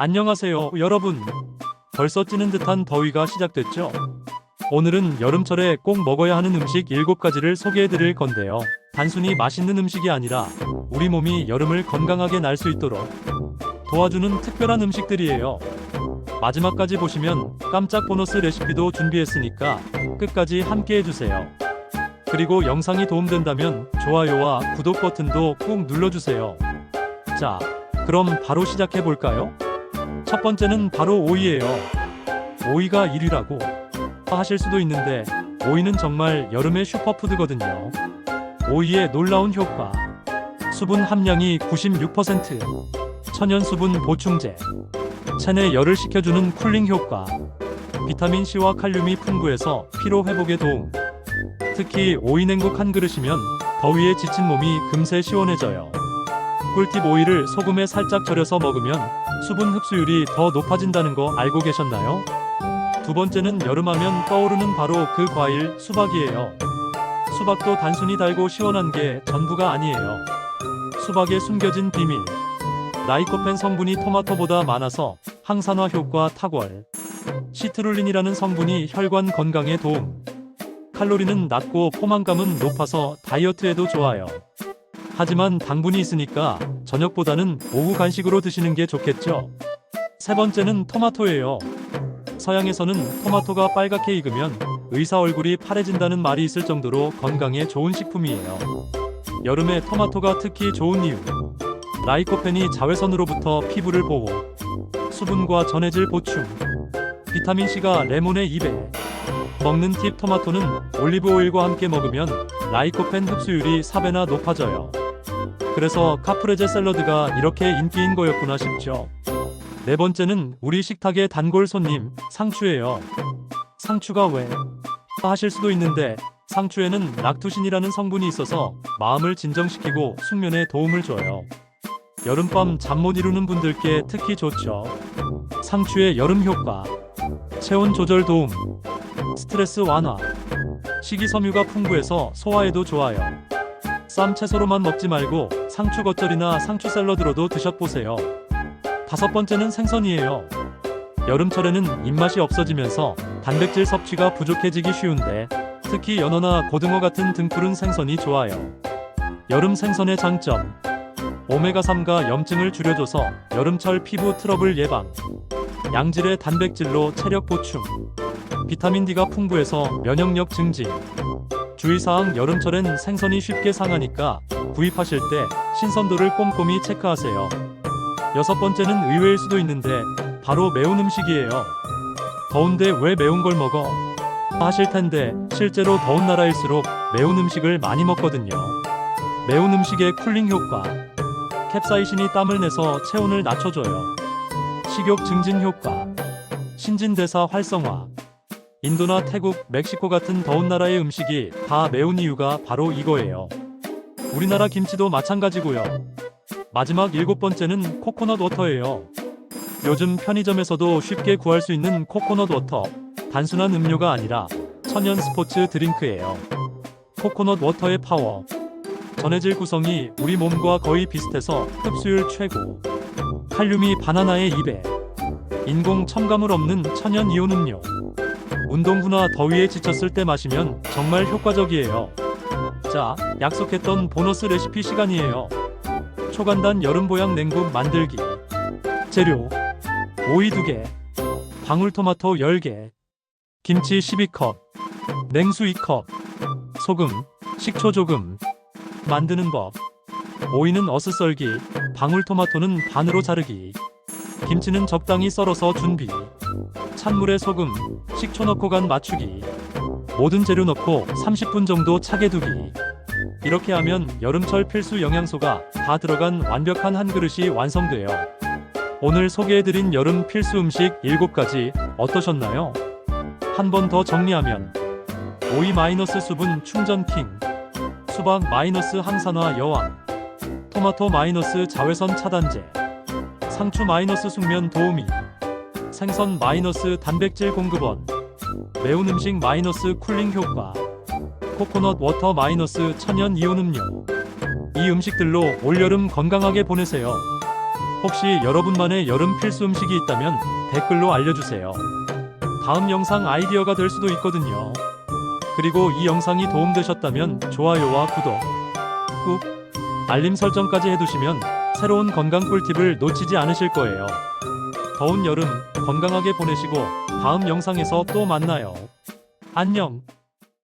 안녕하세요, 여러분. 벌써 찌는 듯한 더위가 시작됐죠? 오늘은 여름철에 꼭 먹어야 하는 음식 7가지를 소개해 드릴 건데요. 단순히 맛있는 음식이 아니라 우리 몸이 여름을 건강하게 날 수 있도록 도와주는 특별한 음식들이에요. 마지막까지 보시면 깜짝 보너스 레시피도 준비했으니까 끝까지 함께 해주세요. 그리고 영상이 도움된다면 좋아요와 구독 버튼도 꼭 눌러주세요. 자, 그럼 바로 시작해 볼까요? 첫 번째는 바로 오이예요. 오이가 1위라고 하실 수도 있는데 오이는 정말 여름의 슈퍼푸드거든요. 오이의 놀라운 효과. 수분 함량이 96%. 천연 수분 보충제. 체내 열을 식혀주는 쿨링 효과. 비타민 C와 칼륨이 풍부해서 피로 회복에 도움. 특히 오이 냉국 한 그릇이면 더위에 지친 몸이 금세 시원해져요. 꿀팁 오이를 소금에 살짝 절여서 먹으면 수분 흡수율이 더 높아진다는 거 알고 계셨나요? 두 번째는 여름하면 떠오르는 바로 그 과일 수박이에요. 수박도 단순히 달고 시원한 게 전부가 아니에요. 수박에 숨겨진 비밀. 라이코펜 성분이 토마토보다 많아서 항산화 효과 탁월. 시트룰린이라는 성분이 혈관 건강에 도움. 칼로리는 낮고 포만감은 높아서 다이어트에도 좋아요. 하지만 당분이 있으니까 저녁보다는 오후 간식으로 드시는 게 좋겠죠. 세 번째는 토마토예요. 서양에서는 토마토가 빨갛게 익으면 의사 얼굴이 파래진다는 말이 있을 정도로 건강에 좋은 식품이에요. 여름에 토마토가 특히 좋은 이유. 라이코펜이 자외선으로부터 피부를 보호. 수분과 전해질 보충. 비타민C가 레몬의 2배. 먹는 팁 토마토는 올리브 오일과 함께 먹으면 라이코펜 흡수율이 4배나 높아져요. 그래서 카프레제 샐러드가 이렇게 인기인 거였구나 싶죠. 네 번째는 우리 식탁의 단골 손님 상추예요. 상추가 왜? 하실 수도 있는데 상추에는 락투신이라는 성분이 있어서 마음을 진정시키고 숙면에 도움을 줘요. 여름밤 잠 못 이루는 분들께 특히 좋죠. 상추의 여름 효과. 체온 조절 도움. 스트레스 완화. 식이섬유가 풍부해서 소화에도 좋아요. 쌈 채소로만 먹지 말고 상추 겉절이나 상추 샐러드로도 드셔보세요. 다섯 번째는 생선이에요. 여름철에는 입맛이 없어지면서 단백질 섭취가 부족해지기 쉬운데 특히 연어나 고등어 같은 등푸른 생선이 좋아요. 여름 생선의 장점. 오메가3가 염증을 줄여줘서 여름철 피부 트러블 예방. 양질의 단백질로 체력 보충. 비타민 D가 풍부해서 면역력 증진. 주의사항 여름철엔 생선이 쉽게 상하니까 구입하실 때 신선도를 꼼꼼히 체크하세요. 여섯 번째는 의외일 수도 있는데 바로 매운 음식이에요. 더운데 왜 매운 걸 먹어? 하실 텐데 실제로 더운 나라일수록 매운 음식을 많이 먹거든요. 매운 음식의 쿨링 효과. 캡사이신이 땀을 내서 체온을 낮춰줘요. 식욕 증진 효과. 신진대사 활성화. 인도나 태국, 멕시코 같은 더운 나라의 음식이 다 매운 이유가 바로 이거예요. 우리나라 김치도 마찬가지고요. 마지막 일곱 번째는 코코넛 워터예요. 요즘 편의점에서도 쉽게 구할 수 있는 코코넛 워터. 단순한 음료가 아니라 천연 스포츠 드링크예요. 코코넛 워터의 파워. 전해질 구성이 우리 몸과 거의 비슷해서 흡수율 최고. 칼륨이 바나나의 2배. 인공 첨가물 없는 천연 이온 음료. 운동 후나 더위에 지쳤을 때 마시면 정말 효과적이에요. 자, 약속했던 보너스 레시피 시간이에요. 초간단 여름 보양 냉국 만들기. 재료: 오이 2개, 방울토마토 10개, 김치 12컵, 냉수 2컵, 소금, 식초 조금. 만드는 법. 오이는 어슷 썰기, 방울토마토는 반으로 자르기. 김치는 적당히 썰어서 준비. 찬물에 소금, 식초 넣고 간 맞추기. 모든 재료 넣고 30분 정도 차게 두기. 이렇게 하면 여름철 필수 영양소가 다 들어간 완벽한 한 그릇이 완성돼요. 오늘 소개해드린 여름 필수 음식 7가지 어떠셨나요? 한 번 더 정리하면 오이 마이너스 수분 충전 킹 수박 마이너스 항산화 여왕 토마토 마이너스 자외선 차단제 상추 마이너스 숙면 도우미 생선 마이너스 단백질 공급원 매운 음식 마이너스 쿨링 효과 코코넛 워터 마이너스 천연 이온 음료 이 음식들로 올여름 건강하게 보내세요 혹시 여러분만의 여름 필수 음식이 있다면 댓글로 알려주세요. 다음 영상 아이디어가 될 수도 있거든요. 그리고 이 영상이 도움되셨다면 좋아요와 구독, 꾹 알림 설정까지 해두시면 새로운 건강 꿀팁을 놓치지 않으실 거예요. 더운 여름 건강하게 보내시고 다음 영상에서 또 만나요. 안녕.